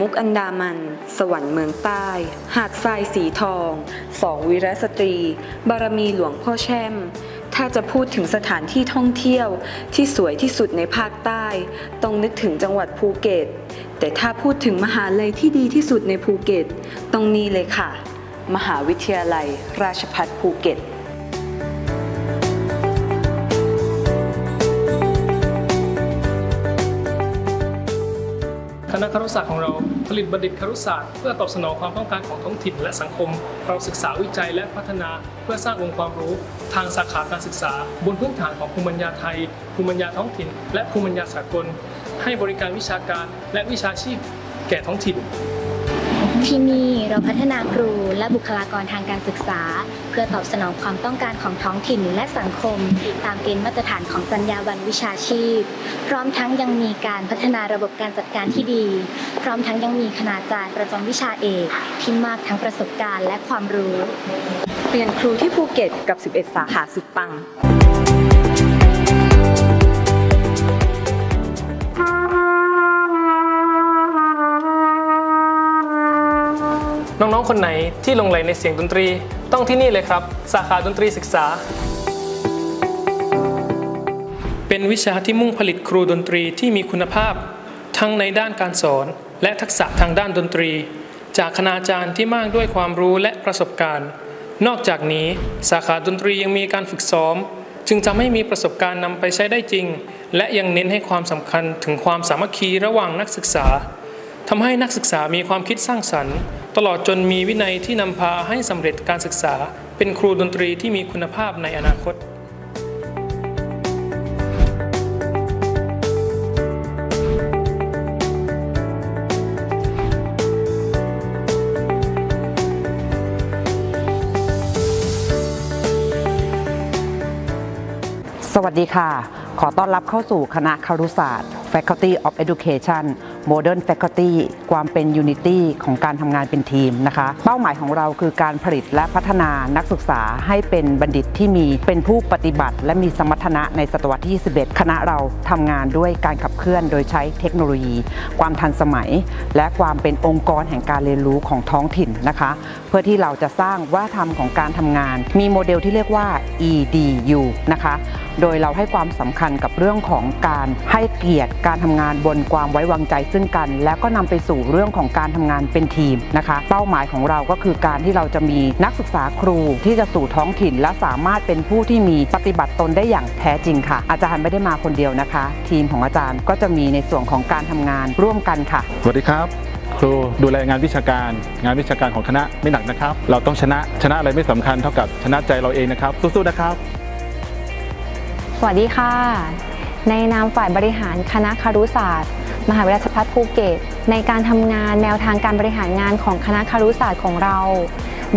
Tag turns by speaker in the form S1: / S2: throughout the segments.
S1: มุกอันดามัน สวรรค์เมืองใต้ หาดทรายสีทอง สองวีรสตรี บารมีหลวงพ่อแช่ม ถ้าจะพูดถึงสถานที่ท่องเที่ยวที่สวยที่สุดในภาคใต้ ต้องนึกถึงจังหวัดภูเก็ต แต่ถ้าพูดถึงมหาลัยที่ดีที่สุดในภูเก็ต ต้องนี่เลยค่ะ มหาวิทยาลัย ราชภัฏภูเก็ต
S2: รุศาสตร์ของเรา ผลิตบัณฑิตครุศาสตร์เพื่อตอบสนองความต้องการของท้องถิ่นและสังคม เราศึกษาวิจัยและพัฒนา เพื่อสร้างองค์ความรู้ ทางสาขาการศึกษา บนพื้นฐานของภูมิปัญญาไทย ภูมิปัญญาท้องถิ่น และภูมิปัญญาสากล ให้บริการวิชาการและวิชาชีพ แก่ท้องถิ่น
S3: ที่นี่เราพัฒนาครูและบุคลากรทางการศึกษา พื่อตอบสนองความต้องการของท้องถิ่นและสังคม ตามเกณฑ์มาตรฐานของจรรยาบรรณวิชาชีพ พร้อมทั้งยังมีการพัฒนาระบบการจัดการที่ดี พร้อมทั้งยังมีคณาจารย์ประจำวิชาเอกที่มากทั้งประสบการณ์และความรู้
S1: เรียนครูที่ภูเก็ตกับ 11 สาขาสุดปัง
S2: น้องๆ คนไหนที่หลงไหลในเสียงดนตรี ต้องที่นี่เลยครับ สาขาดนตรีศึกษา เป็นวิชาที่มุ่งผลิตครูดนตรีที่มีคุณภาพ ทั้งในด้านการสอน และทักษะทางด้านดนตรี จากคณาจารย์ที่มากด้วยความรู้และประสบการณ์ นอกจากนี้สาขาดนตรียังมีการฝึกซ้อม จึงทำให้มีประสบการณ์นำไปใช้ได้จริง และยังเน้นให้ความสำคัญถึงความสามัคคีระหว่างนักศึกษาทำให้นักศึกษามีความคิดสร้างสรรค์ ตลอดจนมีวินัยที่นำพาให้สำเร็จการศึกษา เป็นครูดนตรีที่มีคุณภาพในอนาคต
S4: สวัสดีค่ะ ขอต้อนรับเข้าสู่คณะครุศาสตร์ Faculty of Education Modern Faculty ความเป็น Unity ของการทำงานเป็นทีมนะคะ เป้าหมายของเราคือการผลิตและพัฒนานักศึกษาให้เป็นบัณฑิตที่มีเป็นผู้ปฏิบัติ และมีสมรรถนะในศตวรรษที่ 21 คณะเราทำงานด้วยการขับเคลื่อนโดยใช้เทคโนโลยี ความทันสมัย และความเป็นองค์กรแห่งการเรียนรู้ของท้องถิ่นนะคะ เพื่อที่เราจะสร้างวัฒนธรรมของการทำงาน มีโมเดลที่เรียกว่า EDU นะคะ โดยเราให้ความสำคัญกับเรื่องของการให้เกียรติการทำงานบนความไว้วางใจซึ่งกัน แล้วก็นำไปสู่เรื่องของการทำงานเป็นทีมนะคะ เป้าหมายของเราก็คือการที่เราจะมีนักศึกษาครูที่จะสู่ท้องถิ่น และสามารถเป็นผู้ที่มีปฏิบัติตนได้อย่างแท้จริงค่ะ อาจารย์ไม่ได้มาคนเดียวนะคะ ทีมของอาจารย์ก็จะมีในส่วนของการทำงานร่วมกันค่ะ
S5: สวัสดีครับครูดูแลงานวิชาการ งานวิชาการของคณะไม่หนักนะครับ เราต้องชนะชนะอะไรไม่สำคัญเท่ากับชนะใจเราเองนะครับ สู้ๆนะครับ
S6: สวัสดีค่ะ ในนามฝ่ายบริหารคณะคารุศาสตร์ มหาวิทยาลัยภัฏภูเก็ต ในการทำงานแนวทางการบริหารงานของคณะคารุศาสตร์ของเรา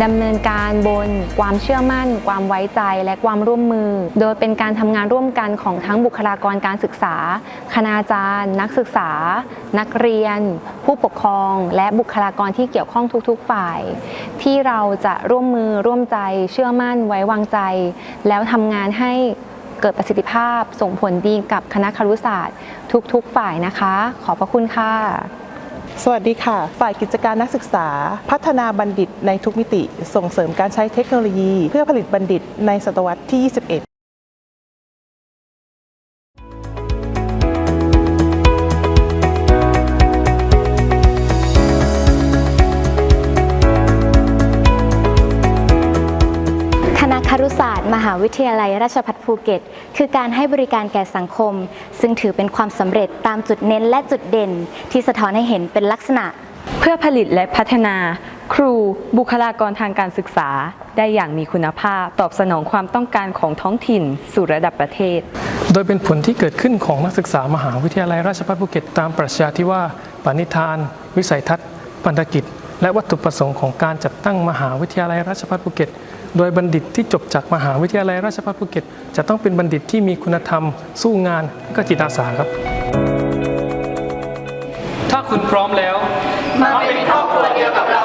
S6: ดำเนินการบนความเชื่อมั่น ความไว้ใจและความร่วมมือ โดยเป็นการทำงานร่วมกันของทั้งบุคลากรการศึกษา คณาจารย์ นักศึกษา นักเรียน ผู้ปกครอง และบุคลากรที่เกี่ยวข้องทุกๆ ฝ่าย ที่เราจะร่วมมือร่วมใจ เชื่อมั่นไว้วางใจ แล้วทำงานให้ เกิดประสิทธิภาพส่งผลดีกับคณะครุศาสตร์ ทุกๆฝ่ายนะคะ ขอบพระคุณค่ะ
S7: สวัสดีค่ะ ฝ่ายกิจการนักศึกษา พัฒนาบัณฑิตในทุกมิติ ส่งเสริมการใช้เทคโนโลยี เพื่อผลิตบัณฑิตในศตวรรษที่ 21
S3: หาวิทยาลัยราชภัฏภูเก็ต คือการให้บริการแก่สังคม ซึ่งถือเป็นความสำเร็จตามจุดเน้นและจุดเด่น ที่สะท้อนให้เห็นเป็นลักษณะ
S1: เพื่อผลิตและพัฒนา ครู บุคลากรทางการศึกษา ได้อย่างมีคุณภาพตอบสนองความต้องการของท้องถิ่น สู่ระดับประเทศ
S2: โดยเป็นผลที่เกิดขึ้นของนักศึกษามหาวิทยาลัยราชภัฏภูเก็ตตามปรัชญาที่ว่าปณิธาน วิสัยทัศน์พันธกิจ และวัตถุประสงค์ของการจัดตั้งมหาวิทยาลัยราชภัฏภูเก็ต โดยบัณฑิตที่จบจากมหาวิทยาลัยราชภัฏภูเก็ต จะต้องเป็นบัณฑิตที่มีคุณธรรม สู้งานและก็จิตอาสาครับ ถ้าคุณพร้อมแล้ว มาเป็นครอบครัวเดียวกับเรา